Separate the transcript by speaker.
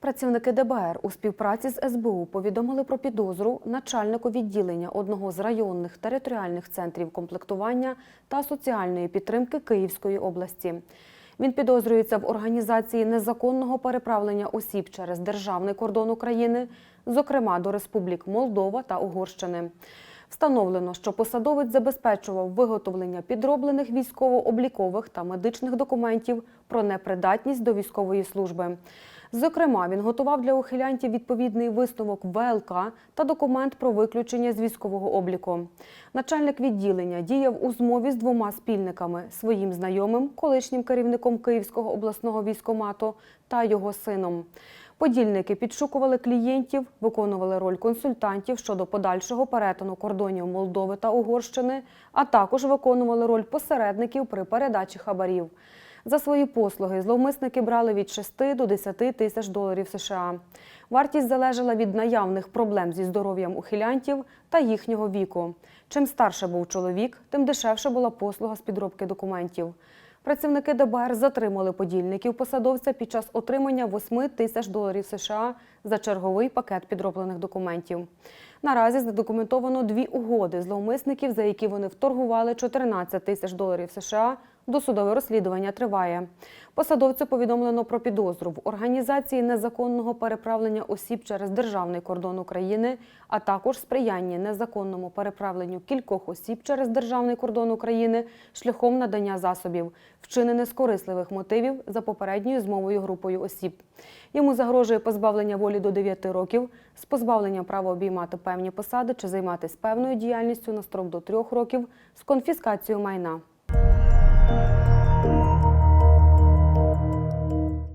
Speaker 1: Працівники ДБР у співпраці з СБУ повідомили про підозру начальнику відділення одного з районних територіальних центрів комплектування та соціальної підтримки Київської області. Він підозрюється в організації незаконного переправлення осіб через державний кордон України, зокрема до республік Молдова та Угорщини. Встановлено, що посадовець забезпечував виготовлення підроблених військово-облікових та медичних документів про непридатність до військової служби. Зокрема, він готував для ухилянтів відповідний висновок ВЛК та документ про виключення з військового обліку. Начальник відділення діяв у змові з двома спільниками своїм знайомим, колишнім керівником Київського обласного військомату та його сином. Подільники підшукували клієнтів, виконували роль консультантів щодо подальшого перетину кордонів Молдови та Угорщини, а також виконували роль посередників при передачі хабарів. За свої послуги зловмисники брали від 6 до 10 тисяч доларів США. Вартість залежала від наявних проблем зі здоров'ям ухилянтів та їхнього віку. Чим старше був чоловік, тим дешевше була послуга з підробки документів. Працівники ДБР затримали подільників посадовця під час отримання 8 тисяч доларів США за черговий пакет підроблених документів. Наразі задокументовано дві угоди зловмисників, за які вони вторгували 14 тисяч доларів США. Досудове розслідування триває. Посадовцю повідомлено про підозру в організації незаконного переправлення осіб через державний кордон України, а також сприяння незаконному переправленню кількох осіб через державний кордон України шляхом надання засобів, вчинене з корисливих мотивів за попередньою змовою групою осіб. Йому загрожує позбавлення волі до 9 років, з позбавленням права обіймати певні посади чи займатися певною діяльністю на строк до 3 років з конфіскацією майна.